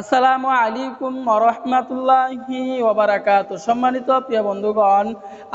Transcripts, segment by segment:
আসসালামু আলাইকুম রহমতুল্লাহি ওবারাকাত সম্মানিত প্রিয় বন্ধুগণ,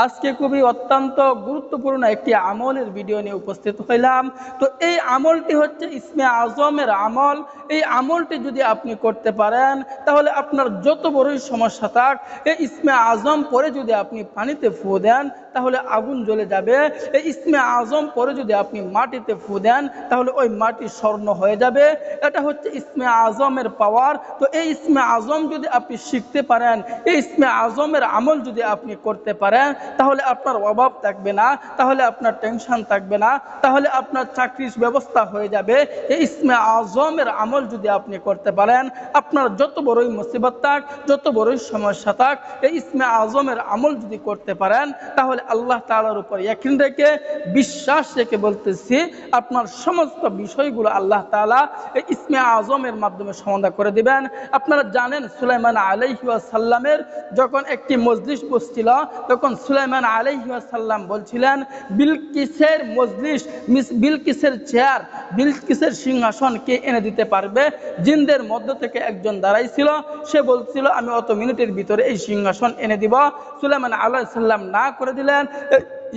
আজকে খুবই অত্যন্ত গুরুত্বপূর্ণ একটি আমলের ভিডিও নিয়ে উপস্থিত হইলাম। তো এই আমলটি হচ্ছে ইসমে আজমের আমল। এই আমলটি যদি আপনি করতে পারেন, তাহলে আপনার যত বড়ই সমস্যা থাক, এই ইসমে আজম পরে যদি আপনি পানিতে ফু দেন তাহলে আগুন জ্বলে যাবে। এই ইসমে আজম পরে যদি আপনি মাটিতে ফু দেন, তাহলে ওই মাটি স্বর্ণ হয়ে যাবে। এটা হচ্ছে ইসমে আজমের পাওয়ার। তো এই ইসমে আজম যদি আপনি শিখতে পারেন, এই ইসমে আজমের আমল যদি আপনি করতে পারেন, তাহলে আপনার অভাব থাকবে না, তাহলে আপনার টেনশন থাকবে না, তাহলে আপনার চাকরির ব্যবস্থা হয়ে যাবে। এই ইসমে আজমের আমল যদি আপনি করতে পারেন, আপনার যত বড়ই মুসিবত থাক, যত বড়ই সমস্যা থাক, এই ইসমে আজমের আমল যদি করতে পারেন, তাহলে আল্লাহ তালার উপর একদিন রেখে বিশ্বাস রেখে বলতেছি, আপনার সমস্ত বিষয়গুলো আল্লাহ তালা এই ইসমে আজমের মাধ্যমে সমাধান করে দিবেন। আপনারা জানেন সুলাইমান আলাইসাল্লামের যখন একটি মজলিস বসছিল, তখন সুলাইমান আলাইসাল্লাম বলছিলেন, বিলকিসের মজলিস, মিস বিলকিসের চেয়ার, বিলকিসের সিংহাসন কে এনে দিতে পারবে? জিনদের মধ্য থেকে একজন দাঁড়াইছিল, সে বলছিল, আমি অত মিনিটের ভিতরে এই সিংহাসন এনে দিব। সুলাইমান আল্লাহ সাল্লাম না করে দিলেন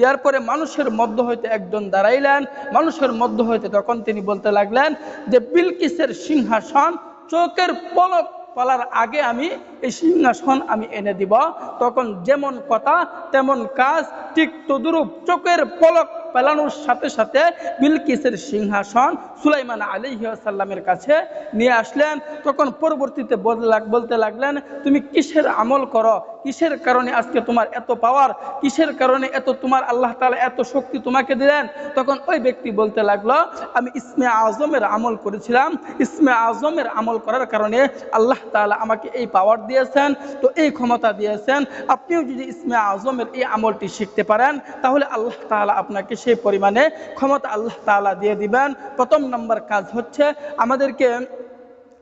ইয়ার পরে মানুষের মধ্য হইতে একজন দাঁড়াইলেন, মানুষের মধ্য হইতে তখন তিনি বলতে লাগলেন যে, বিলকিসের সিংহাসন, চোখের পলক পালার আগে আমি এই সিংহাসন আমি এনে দিব। তখন যেমন কথা, তেমন কাজ, ঠিক তদুরূপ চোখের পলক পেলানোর সাথে সাথে বিলকিসের সিংহাসন সুলাইমান আলী সাল্লামের কাছে নিয়ে আসলেন। তখন পরবর্তীতে বলতে লাগলেন, তুমি কিসের আমল করো? কিসের কারণে আজকে তোমার এত পাওয়ার কিসের কারণে এত তোমার আল্লাহ তালা এত শক্তি তোমাকে দিলেন? তখন ওই ব্যক্তি বলতে লাগল, আমি ইসমে আজমের আমল করেছিলাম। ইসমে আজমের আমল করার কারণে আল্লাহ তালা আমাকে এই পাওয়ার দিয়েছেন, তো এই ক্ষমতা দিয়েছেন। আপনিও যদি ইসমে আজমের এই আমলটি শিখতে পারেন, তাহলে আল্লাহ তালা আপনাকে সেই পরিমাণে ক্ষমতা আল্লাহ তালা দিয়ে দিবেন। প্রথম নম্বর কাজ হচ্ছে আমাদেরকে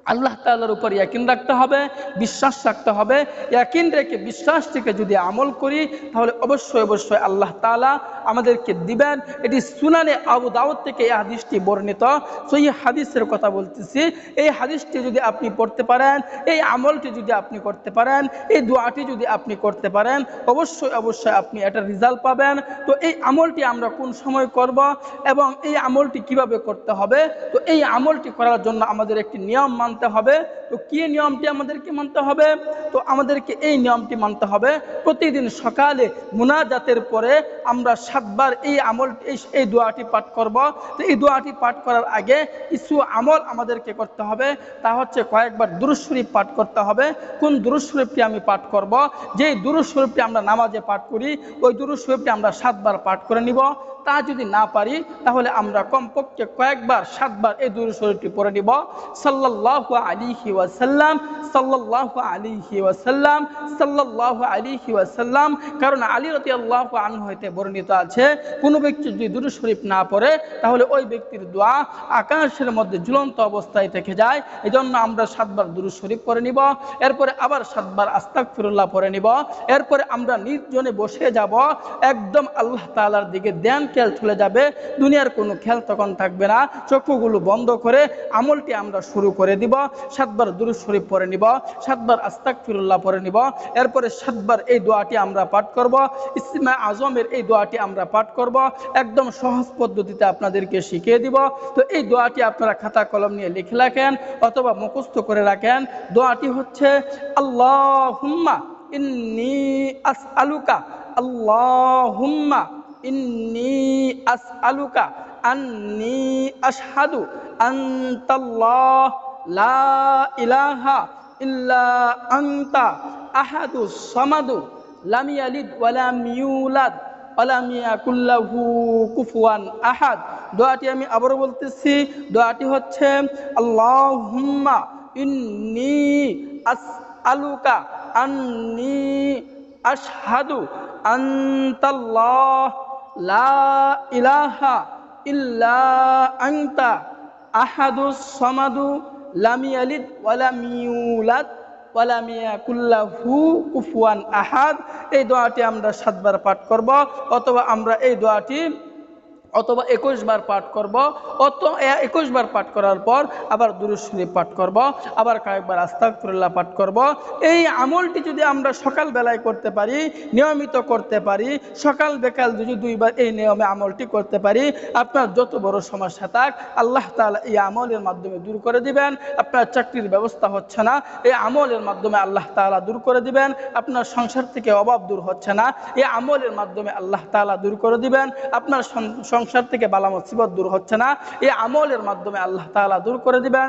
আল্লাহ তাল্লার উপর ইয়াকিন রাখতে হবে, বিশ্বাস রাখতে হবে। ইয়াকিন রেখে বিশ্বাস থেকে যদি আমল করি, তাহলে অবশ্যই অবশ্যই আল্লাহ তালা আমাদেরকে দিবেন। এটি সুনানে আবু দাউদ থেকে এই হাদিসটি বর্ণিত। সো এই হাদিসের কথা বলতেছি। এই হাদিসটি যদি আপনি পড়তে পারেন, এই আমলটি যদি আপনি করতে পারেন, এই দোয়াটি যদি আপনি করতে পারেন, অবশ্যই অবশ্যই আপনি এটা রেজাল্ট পাবেন। তো এই আমলটি আমরা কোন সময় করব এবং এই আমলটি কীভাবে করতে হবে? তো এই আমলটি করার জন্য আমাদের একটি নিয়ম মানতে হবে? তো কি নিয়মটি আমাদেরকে মানতে হবে? তো আমাদেরকে এই নিয়মটি মানতে হবে। প্রতিদিন সকালে মুনাজাতের পরে আমরা সাতবার এই আমল, এই দোয়াটি পাঠ করব। তো এই দোয়াটি পাঠ করার আগে কিছু আমল আমাদেরকে করতে হবে। তা হচ্ছে কয়েকবার দুরুশরীফ পাঠ করতে হবে। কোন দুরুশরীফটি আমি পাঠ করব? যেই দুরুশরীফটি আমরা নামাজে পাঠ করি, ওই দুরুশরীফটি আমরা সাতবার পাঠ করে নিব। তা যদি না পারি, তাহলে আমরা কমপক্ষে কয়েকবার, সাতবার এই দুরু শরীরটি পড়ে নিব। সাল্লাহ আলিহি ওয়াসাল্লাম সাল্লাহ আলিহি ওয়াসাল্লাম সাল্লাহ আলিহি ওয়াসাল্লাম। কারণ আলী রতি আল্লাহ আন হইতে বর্ণিত আছে, কোনো ব্যক্তি যদি দুরু শরীফ না পড়ে, তাহলে ওই ব্যক্তির দোয়া আকাশের মধ্যে ঝুলন্ত অবস্থায় থেকে যায়। এই জন্য আমরা সাতবার দুরু শরীফ পড়ে নিব। এরপরে আবার সাতবার আস্তাক ফিরুল্লাহ পড়ে নিব। এরপরে আমরা নির্জনে বসে যাব। একদম আল্লাহ তালার দিকে ধ্যান খেয়াল চলে যাবে, দুনিয়ার কোনো খেয়াল তখন থাকবে না। চক্ষুগুলো বন্ধ করে আমলটি আমরা শুরু করে দিব, সাতবার দুরু শরীফ পরে নিব, সাতবার আস্তাক ফিরুল্লাহ পরে নিব, এরপরে সাতবার এই দোয়াটি আমরা পাঠ করব ইসমা আজমের এই দোয়াটি আমরা পাঠ করব, একদম সহজ পদ্ধতিতে আপনাদেরকে শিখিয়ে দিব। তো এই দোয়াটি আপনারা খাতা কলম নিয়ে লিখে রাখেন অথবা মুখস্থ করে রাখেন। দোয়াটি হচ্ছে আল্লাহ হুম্মা ইন্নি আস আলুকা আল্লাহ হুম্মা ইন্নি আসআলুকা আন্নি আশহাদু আনতাল্লাহ লা ইলাহা ইল্লা আনতা আহাদু সামাদু লাম ইয়ালিদ ওয়া লাম ইউলাদ ওয়ালাম ইয়াকুল্লাহু কুফুয়ান আহাদ দোয়াটি আমি আবারও বলতেছি, দোয়াটি হচ্ছে, আল্লাহুম্মা ইন্নি আসআলুকা আন্নি আশহাদু আনতাল্লাহ লা ইলাহা ইল্লা আহাদু সমাদু লামি কুফুয়ান আহাদ। এই দোয়াটি আমরা সাতবার পাঠ করব, অথবা আমরা এই দোয়াটি অথবা একুশ বার পাঠ করব, অত একুশ বার পাঠ করার পর আবার দুরুদ শরীফ পাঠ করব, আবার কয়েকবার আস্তাগফিরুল্লাহ পাঠ করব। এই আমলটি যদি আমরা সকাল বেলায় করতে পারি, নিয়মিত করতে পারি, সকাল বেকাল যদি দুইবার এই নিয়মে আমলটি করতে পারি, আপনার যত বড় সমস্যা থাক, আল্লাহ তাআলা এই আমলের মাধ্যমে দূর করে দিবেন, আপনার চাকরির ব্যবস্থা হচ্ছে না, এই আমলের মাধ্যমে আল্লাহ তাআলা দূর করে দিবেন, আপনার সংসার থেকে অভাব দূর হচ্ছে না, এই আমলের মাধ্যমে আল্লাহ তাআলা দূর করে দিবেন, আপনার সংসার থেকে বালা মুসিবত দূর হচ্ছে না। এই আমলের মাধ্যমে আল্লাহ তাআলা দূর করে দিবেন।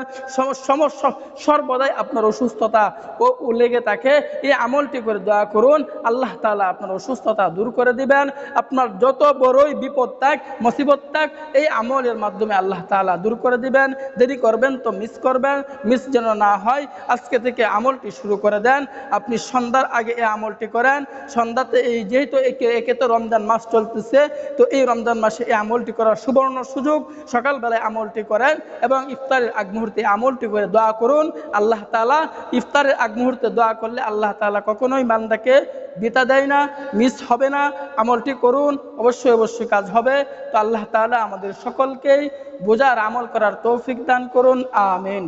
সমস্যা সর্বদাই আপনার অসুস্থতা ও লেগে থাকে। এই আমলটি করে দয়া করুন, আল্লাহ তাআলা আপনার অসুস্থতা দূর করে দিবেন। আপনার যত বড়ই বিপদ থাক, মুসিবত থাক, এই আমলের মাধ্যমে আল্লাহ তাআলা দূর করে দিবেন। দেরি করবেন তো মিস করবেন মিস যেন না হয়, আজকে থেকে আমলটি শুরু করে দেন। আপনি সন্ধ্যার আগে এই আমলটি করেন। সন্ধ্যাতে এই যেহেতু একে একে তো রমজান মাস চলতেছে, তো এই রমজান মাসে এই আমলটি করার সুবর্ণ সুযোগ সকালবেলায় আমলটি করেন এবং ইফতারের আগ মুহূর্তে আমলটি করে দোয়া করুন। আল্লাহ তালা ইফতারের আগ মুহূর্তে দোয়া করলে আল্লাহ তালা কখনোই বান্দাকে বিতা দেয় না, মিস হবে না। আমলটি করুন, অবশ্যই অবশ্যই কাজ হবে। তো আল্লাহ তালা আমাদের সকলকেই বোঝার আমল করার তৌফিক দান করুন। আমিন।